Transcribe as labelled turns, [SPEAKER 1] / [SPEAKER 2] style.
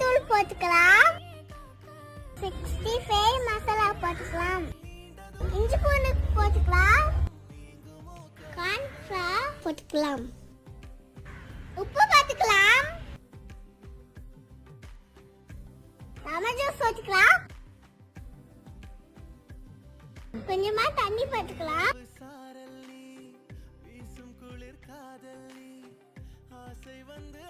[SPEAKER 1] போட்டுக்கலாம். Sixty five masala போட்டுக்கலாம். இஞ்சி பூண்டு போட்டுக்கலாம். கார்ன்ஃப்ளவர் போட்டுக்கலாம். உப்பு போட்டுக்கலாம். லெமன் ஜூஸ் போட்டுக்கலாம். கொஞ்சமா தண்ணி போட்டுக்கலாம்.
[SPEAKER 2] வீசும் குளிர் ஆசை வந்து